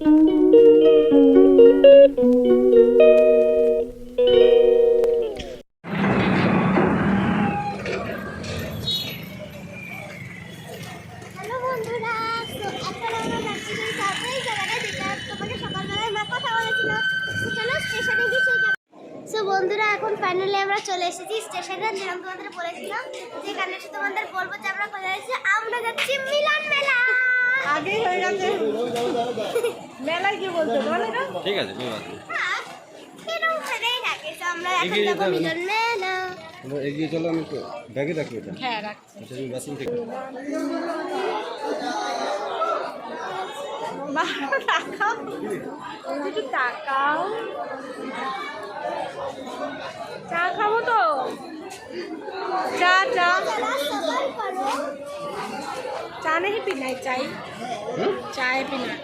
Música মেলায় কি বলতো বলে না? ঠিক আছে এগিয়ে চলো আমি ব্যাগে এটা। হ্যাঁ রাখছি। আচ্ছা তুমি বাসন থেকে টাকাও একটু টাকাও চা খাব তো? চা চা। চা নেই পিনাই চাই? চায় পিনা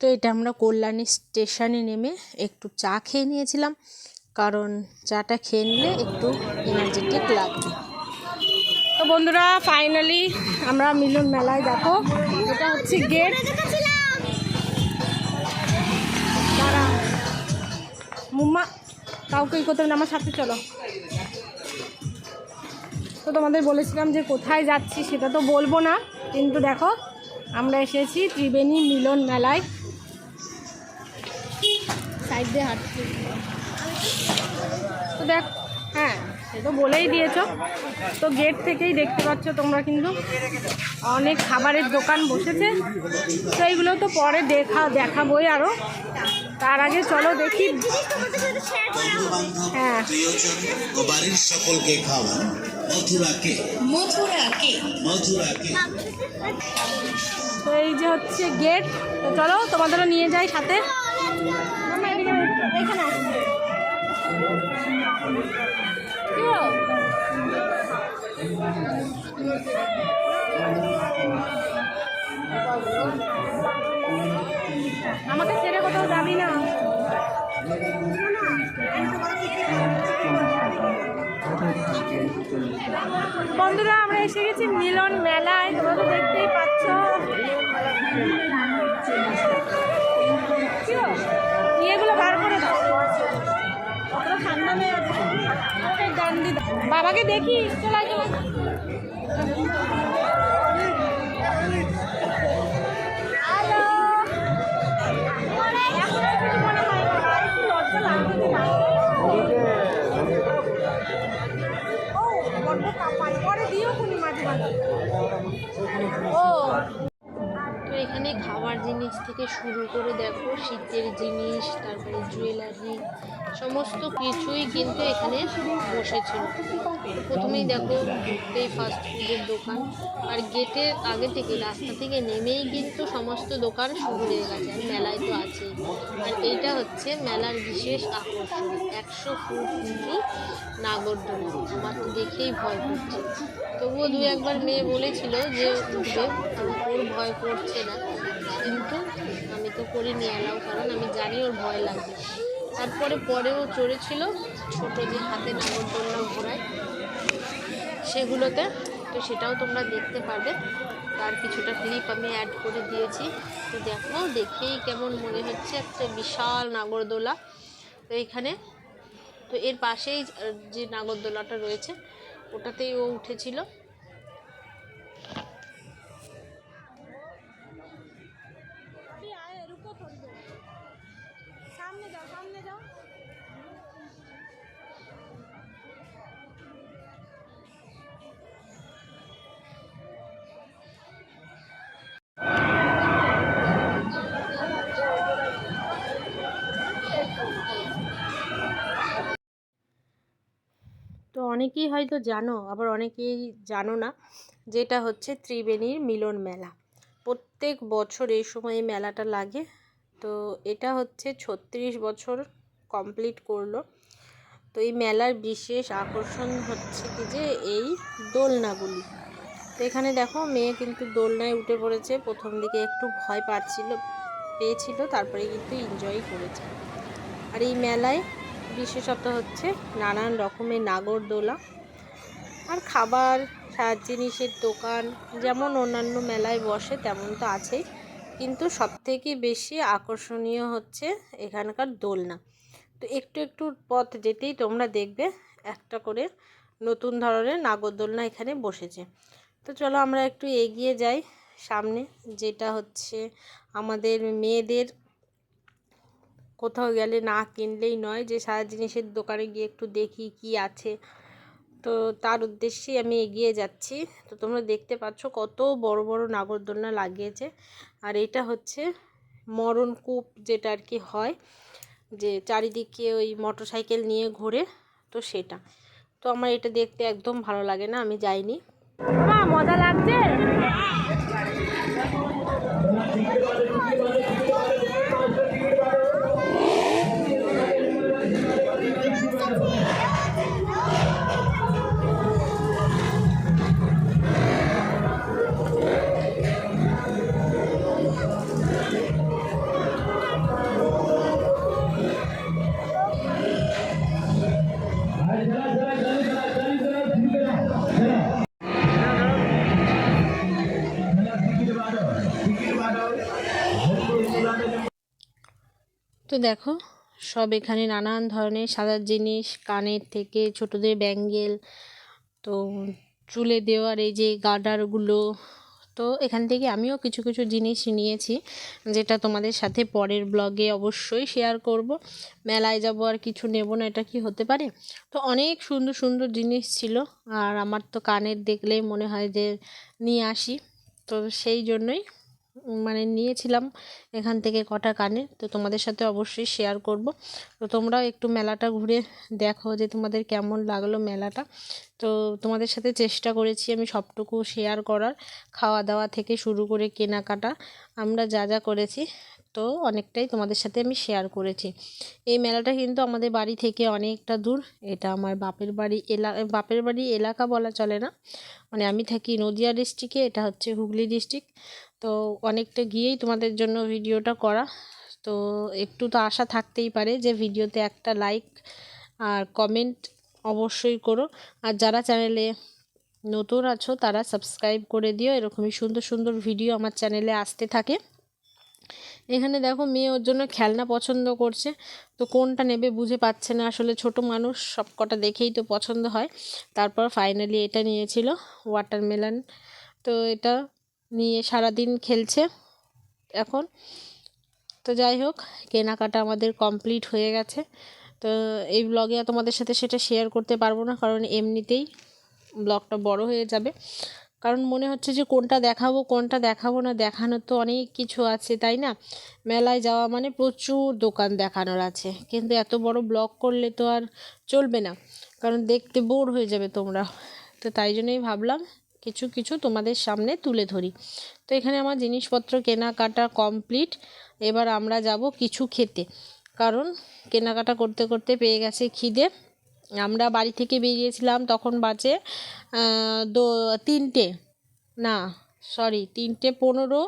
তো এটা আমরা কল্যাণী স্টেশনে নেমে একটু চা খেয়ে নিয়েছিলাম, কারণ চাটা খেয়ে নিলে একটু এনার্জেটিক লাগবে। তো বন্ধুরা ফাইনালি আমরা মিলন মেলায় দেখো এটা হচ্ছে গেট কাউকে ই করতে হবে না, আমার সাথে চলো। তো তোমাদের বলেছিলাম যে কোথায় যাচ্ছি সেটা তো বলব না কিন্তু দেখো আমরা এসেছি ত্রিবেণী মিলন মেলায়। সাইড দিয়ে হাঁটছি। তো দেখ হ্যাঁ সে তো বলেই দিয়েছ। তো গেট থেকেই দেখতে পাচ্ছ তোমরা কিন্তু অনেক খাবারের দোকান বসেছে। তো এইগুলো তো পরে দেখা দেখাবোই আরও তার আগে চলো দেখি। হ্যাঁ। বাড়ির সকলকে খাওয়ান মথুরাকে মথুরাকে মথুরাকে তো এই যে হচ্ছে গেট তো চলো তোমাদেরও নিয়ে যাই সাথে। এখানে। কি হলো? আমাকে ছেড়ে কোথাও যাবি না? বন্ধুরা, আমরা এসে গেছি মিলন মেলায়। তোমরা তো দেখতেই পাচ্ছ? ইয়েগুলো বার করে দাও। বাবাকে দেখি। চলা চলা থেকে শুরু করে দেখো শীতের জিনিস, তারপরে জুয়েলারি, সমস্ত কিছুই কিন্তু এখানে বসেছিল প্রথমেই দেখো এই ফাস্ট ফুডের দোকান। আর গেটের আগে থেকে, রাস্তা থেকে নেমেই কিন্তু সমস্ত দোকান শুরু হয়ে গেছে। মেলায় তো আছেই আর এইটা হচ্ছে মেলার বিশেষ আকর্ষণ। একশো ফুট উঁচু নাগরদোলা। আমার তো দেখেই ভয় করছে। তবুও দু একবার মেয়ে বলেছিল যে উঠবে। ওর ভয় করছে না। কিন্তু করিনি অ্যালাউ কারণ আমি জানি ওর ভয় লাগবে। তারপরে পরেও চড়েছিল, ছোটো যে হাতে নাগরদোলনা ঘোরায় সেগুলোতে। তো সেটাও তোমরা দেখতে পারবে তার কিছুটা ক্লিপ আমি অ্যাড করে দিয়েছি। তো দেখো, দেখেই কেমন মনে হচ্ছে একটা বিশাল নাগরদোলা। তো এখানে, তো এর পাশেই যে নাগরদোলাটা রয়েছে, ওটাতেই ও উঠেছিল। অনেকেই হয়তো জানো, আবার অনেকেই জানো না, যেটা হচ্ছে ত্রিবেণীর মিলন মেলা। প্রত্যেক বছর এই সময় এই মেলাটা লাগে। তো এটা হচ্ছে ছত্রিশ বছর কমপ্লিট করল। তো এই মেলার বিশেষ আকর্ষণ হচ্ছে কি যে, এই দোলনাগুলি। তো এখানে দেখো, মেয়ে কিন্তু দোলনায় উঠে পড়েছে। প্রথম দিকে একটু ভয় পাচ্ছিল, পেয়েছিল, তারপরে কিন্তু এনজয় করেছে। আর এই মেলায় বিশেষত হচ্ছে নানান রকমের নাগরদোলা আর খাবার, সাজ জিনিসের দোকান যেমন অন্যান্য মেলায় বসে তেমন তো আছেই। কিন্তু সবথেকে বেশি আকর্ষণীয় হচ্ছে এখানকার দোলনা। তো একটু একটু পথ যেতেই তোমরা দেখবে একটা করে নতুন ধরনের নাগরদোলনা এখানে বসেছে। তো চলো আমরা একটু এগিয়ে যাই সামনে, যেটা হচ্ছে আমাদের মেয়েদের কোথাও গেলে না কিনলেই নয় যে সারা জিনিসের দোকানে গিয়ে একটু দেখি কি আছে। তো তার উদ্দেশ্যেই আমি এগিয়ে যাচ্ছি। তো তোমরা দেখতে পাচ্ছ কত বড় বড় নাগরদোলনা লাগিয়েছে। আর এটা হচ্ছে মরণ কূপ যেটা আর কি হয়, যে চারিদিকে ওই মোটর সাইকেল নিয়ে ঘোরে তো সেটা। তো আমার এটা দেখতে একদম ভালো লাগে না, আমি যাইনি। মজা লাগছে? তো দেখো, সব এখানে নানান ধরনের সাজার জিনিস, কানের থেকে ছোটদের ব্যাঙ্গেল, তো চুলে দেওয়ার এই যে গার্ডারগুলো, তো এখান থেকে আমিও কিছু কিছু জিনিস নিয়েছি, যেটা তোমাদের সাথে পরের ব্লগে অবশ্যই শেয়ার করব। মেলায় যাব আর কিছু নেব না, এটা কি হতে পারে? তো অনেক সুন্দর সুন্দর জিনিস ছিল, আর আমার তো কানের দেখলেই মনে হয় যে নিয়ে আসি, তো সেই জন্যই মানে নিয়েছিলাম এখান থেকে কটা কানে তো তোমাদের সাথে অবশ্যই শেয়ার করব। তো তোমরাও একটু মেলাটা ঘুরে দেখো যে তোমাদের কেমন লাগল মেলাটা। তো তোমাদের সাথে চেষ্টা করেছি আমি সবটুকু শেয়ার করার। খাওয়া দাওয়া থেকে শুরু করে কেনাকাটা আমরা যা যা করেছি, তো অনেকটাই তোমাদের সাথে আমি শেয়ার করেছি। এই মেলাটা কিন্তু আমাদের বাড়ি থেকে অনেকটা দূর। এটা আমার বাপের বাড়ি এলা, বাপের বাড়ি এলাকা বলা চলে না। মানে আমি থাকি নদিয়া ডিস্ট্রিক্টে এটা হচ্ছে হুগলি ডিস্ট্রিক্ট তো অনেকটা গিয়েই তোমাদের জন্য ভিডিওটা করা। তো একটু তো আশা থাকতেই পারে যে ভিডিওতে একটা লাইক আর কমেন্ট অবশ্যই করো। আর যারা চ্যানেলে নতুন আছো, তারা সাবস্ক্রাইব করে দিও। এরকমই সুন্দর সুন্দর ভিডিও আমার চ্যানেলে আসতে থাকে। এখানে দেখো মেয়ে ওর জন্য খেলনা পছন্দ করছে। তো কোনটা নেবে বুঝে পাচ্ছে না। আসলে ছোট মানুষ সব কটা দেখেই তো পছন্দ হয়। তারপর ফাইনালি এটা নিয়েছিল ওয়াটারমেলন তো এটা নিয়ে সারাদিন খেলছে এখন। তো যাই হোক, কেনাকাটা আমাদের কমপ্লিট হয়ে গেছে। তো এই ব্লগে তোমাদের সাথে সেটা শেয়ার করতে পারব না, কারণ এমনিতেই ব্লগটা বড় হয়ে যাবে। কারণ মনে হচ্ছে যে কোনটা দেখাবো কোনটা দেখাবো না, দেখানোর তো অনেক কিছু আছে, তাই না? মেলায় যাওয়া মানে প্রচুর দোকান দেখানোর আছে। কিন্তু এত বড় ব্লগ করলে তো আর চলবে না, কারণ দেখতে বোর হয়ে যাবে তোমরা। তো তাই জন্যই ভাবলাম কিছু কিছু তোমাদের সামনে তুলে ধরি। তো এখানে আমার জিনিসপত্র কেনাকাটা কমপ্লিট। এবার আমরা যাব কিছু খেতে। কারণ কেনাকাটা করতে করতে পেয়ে গেছে খিদে। আমরা বাড়ি থেকে বেরিয়েছিলাম, তখন বাজে দো, তিনটে। না সরি তিনটে পনেরো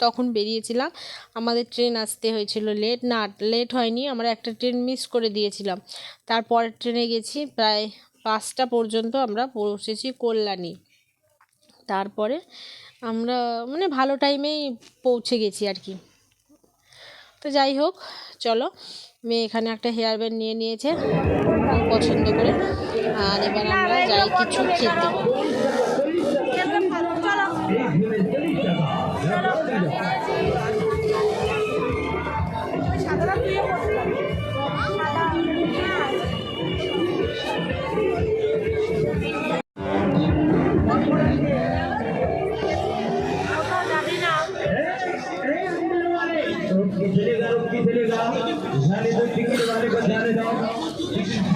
তখন বেরিয়েছিলাম। আমাদের ট্রেন আসতে হয়েছিল লেট না লেট হয়নি, আমরা একটা ট্রেন মিস করে দিয়েছিলাম। তারপরের ট্রেনে গেছি, প্রায় পাঁচটা পর্যন্ত আমরা পৌঁছেছি কল্যাণী। তারপরে আমরা মানে ভালো টাইমেই পৌঁছে গেছি আর কি। তো যাই হোক, চলো, মেয়ে এখানে একটা হেয়ার ব্যান্ড নিয়ে নিয়েছে, পছন্দ করে। আর এবার আমরা যাই কিছু খেতে। जाने दो टिकट वाले को जाने दो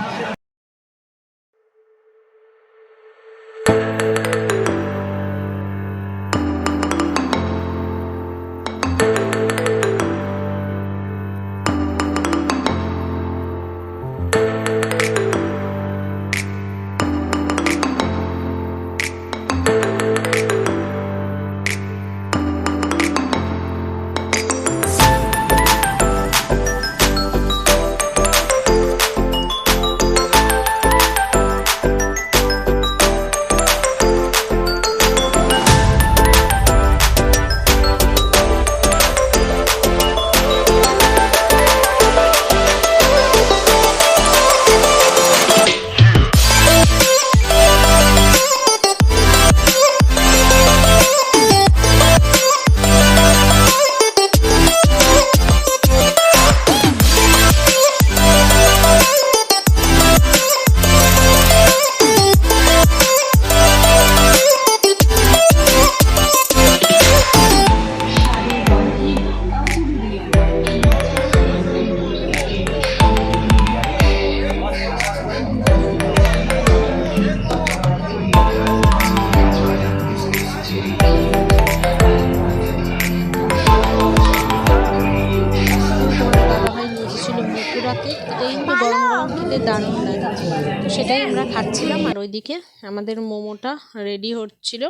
দারুণ লাগে তো সেটাই আমরা খাচ্ছিলাম আর ওইদিকে আমাদের মোমোটা রেডি হচ্ছিল।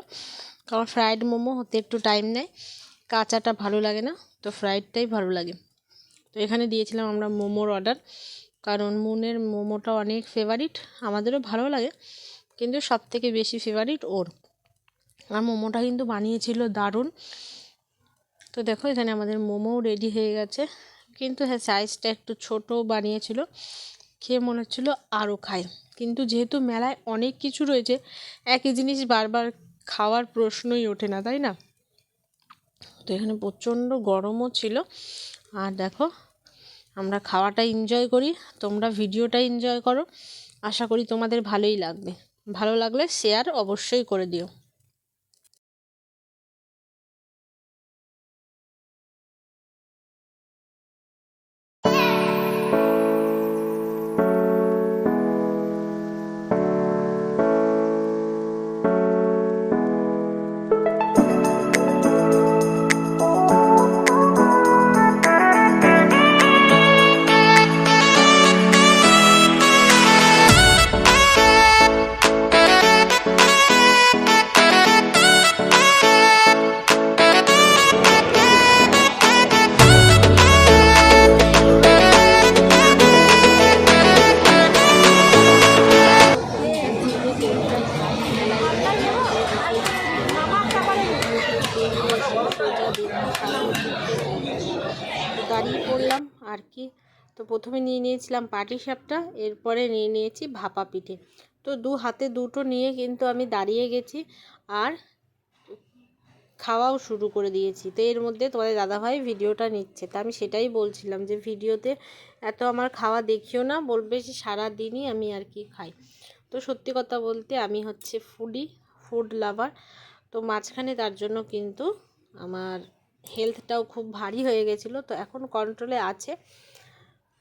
কারণ ফ্রাইড মোমো হতে একটু টাইম নেয়। কাঁচাটা ভালো লাগে না তো ফ্রাইডটাই ভালো লাগে। তো এখানে দিয়েছিলাম আমরা মোমোর অর্ডার কারণ মুনের মোমোটা অনেক ফেভারিট আমাদেরও ভালো লাগে কিন্তু সব থেকে বেশি ফেভারিট ওর। আর মোমোটা কিন্তু বানিয়েছিল দারুণ। তো দেখো এখানে আমাদের মোমোও রেডি হয়ে গেছে। কিন্তু হ্যাঁ সাইজটা একটু ছোট বানিয়েছিল। খেয়ে মনে হচ্ছিল আরও খাই। কিন্তু যেহেতু মেলায় অনেক কিছু রয়েছে, একই জিনিস বারবার খাওয়ার প্রশ্নই ওঠে না, তাই না? তো এখানে প্রচণ্ড গরমও ছিল। আর দেখো, আমরা খাওয়াটা এনজয় করি। তোমরা ভিডিওটা এনজয় করো। আশা করি তোমাদের ভালোই লাগবে। ভালো লাগলে শেয়ার অবশ্যই করে দিও। প্রথমে নিয়ে নিয়েছিলাম পাটি সাপটা, এরপরে নিয়ে নিয়েছি ভাপা পিঠে। তো দু হাতে দুটো নিয়ে কিন্তু আমি দাঁড়িয়ে গেছি আর খাওয়াও শুরু করে দিয়েছি। তো এর মধ্যে তোমাদের দাদাভাই ভিডিওটা নিচ্ছে। তা আমি সেটাই বলছিলাম যে ভিডিওতে এত আমার খাওয়া দেখিও না, বলবে যে সারাদিনই আমি আর কি খাই। তো সত্যি কথা বলতে আমি হচ্ছে ফুডি ফুড লাভার তো মাঝখানে তার জন্য কিন্তু আমার হেলথটাও খুব ভারী হয়ে গেছিল। তো এখন কন্ট্রোলে আছে।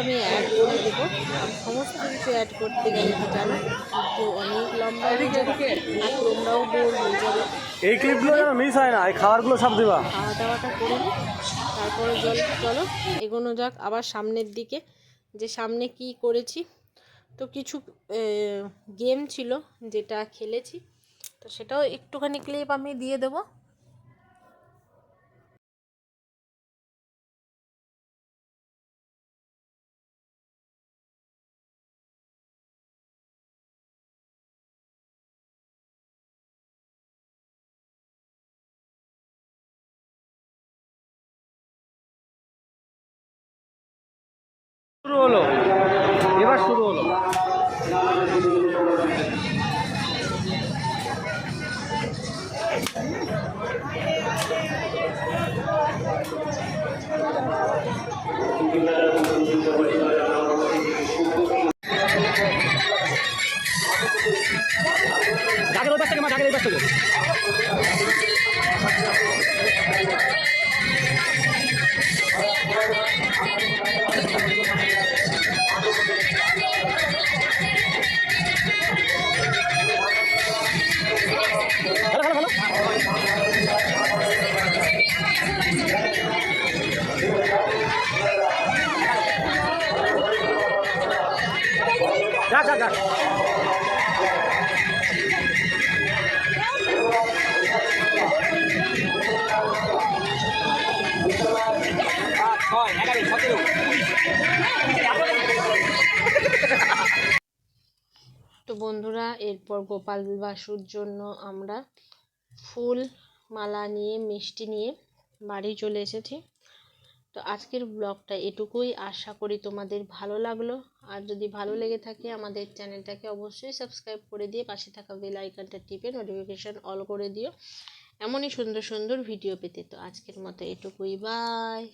আমি অ্যাড করে দেবো। সমস্ত কিছু অ্যাড করতে গেলে তো জানো? তো অনেক লম্বা হয়ে যাবে আর তোমরাও বোর হয়ে যাবে। এই ক্লিপগুলো যেন মিস হয় না এই খাবারগুলো সব দিবা। খাওয়া দাওয়াটা করে নিই তারপরে জল চলো এগোনো যাক আবার সামনের দিকে। যে সামনে কি করেছি? তো কিছু গেম ছিল যেটা খেলেছি। তো সেটাও একটুখানি ক্লিপ আমি দিয়ে দেবো। এবার শুরু তো বন্ধুরা, এরপর গোপাল বাসুর জন্য আমরা ফুল মালা নিয়ে, মিষ্টি নিয়ে বাড়ি চলে এসেছি। তো আজকের ব্লগটা এটুকুই। আশা করি তোমাদের ভালো লাগল। আর যদি ভালো লেগে থাকে, আমাদের চ্যানেলটাকে অবশ্যই সাবস্ক্রাইব করে দিয়ে পাশে থাকা বেল আইকনটা টিপে নোটিফিকেশান অল করে দিও। এমনই সুন্দর সুন্দর ভিডিও পেতে। তো আজকের মতো এটুকুই। বাই!